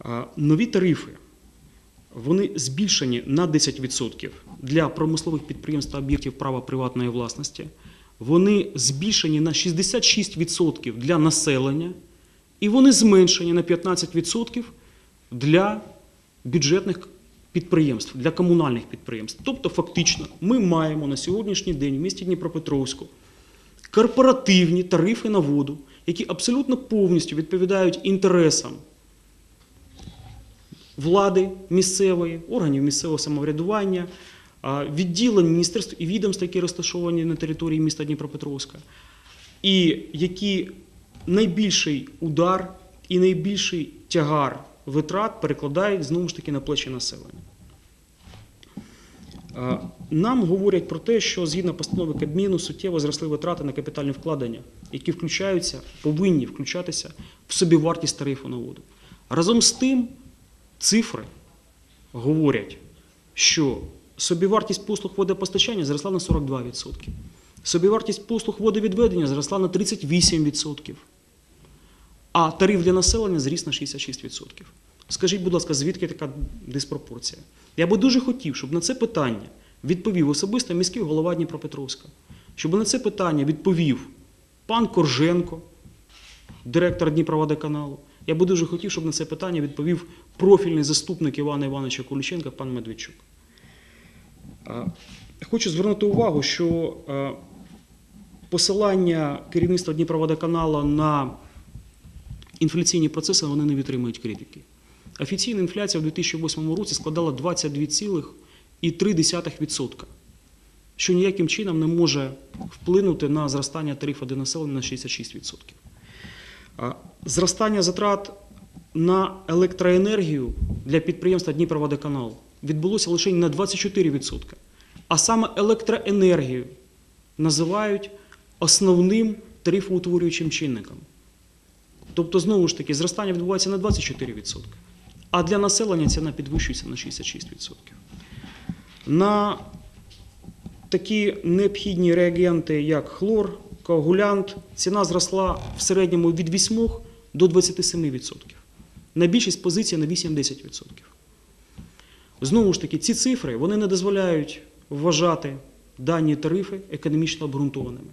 А, Нові тарифи вони збільшені на 10% для промислових підприємств та об'єктів права приватної власності. Вони збільшені на 66% для населення, і вони зменшені на 15% для бюджетних підприємств, для комунальних підприємств. Тобто, фактично, ми маємо на сьогоднішній день в місті Дніпропетровську корпоративні тарифи на воду, які абсолютно повністю відповідають інтересам влади місцевої, органів місцевого самоврядування, відділень міністерств і відомств, які розташовані на території міста Дніпропетровська, і які найбільший удар і найбільший тягар витрат перекладають знову ж таки на плечі населення. Нам говорять про те, що згідно постанови Кабміну суттєво зросли витрати на капітальні вкладення, які включаються, повинні включатися в собівартість тарифу на воду. Разом з тим, цифри говорять, що собівартість послуг водопостачання зросла на 42%, собівартість послуг водовідведення зросла на 38%, а тариф для населення зріс на 66%. Скажіть, будь ласка, звідки така диспропорція? Я би дуже хотів, щоб на це питання відповів особисто міський голова Дніпропетровська, щоб на це питання відповів пан Корженко, директор Дніпроводоканалу. Я би дуже хотів, щоб на це питання відповів профільний заступник Івана Івановича Куліченка, пан Медведчук. Хочу звернути увагу, що посилання керівництва Дніпроводоканалу на інфляційні процеси вони не витримують критики. Офіційна інфляція в 2008 році складала 22,3%, що ніяким чином не може вплинути на зростання тарифу для населення на 66%. Зростання затрат на електроенергію для підприємства Дніпроводоканал відбулося лише на 24%. А саме електроенергію називають основним тарифоутворюючим чинником. Тобто, знову ж таки, зростання відбувається на 24%, а для населення ціна підвищується на 66%. На такі необхідні реагенти, як хлор, коагулянт, ціна зросла в середньому від 8 до 27%. На більшість позицій на 8-10%. Знову ж таки, ці цифри вони не дозволяють вважати дані тарифи економічно обґрунтованими.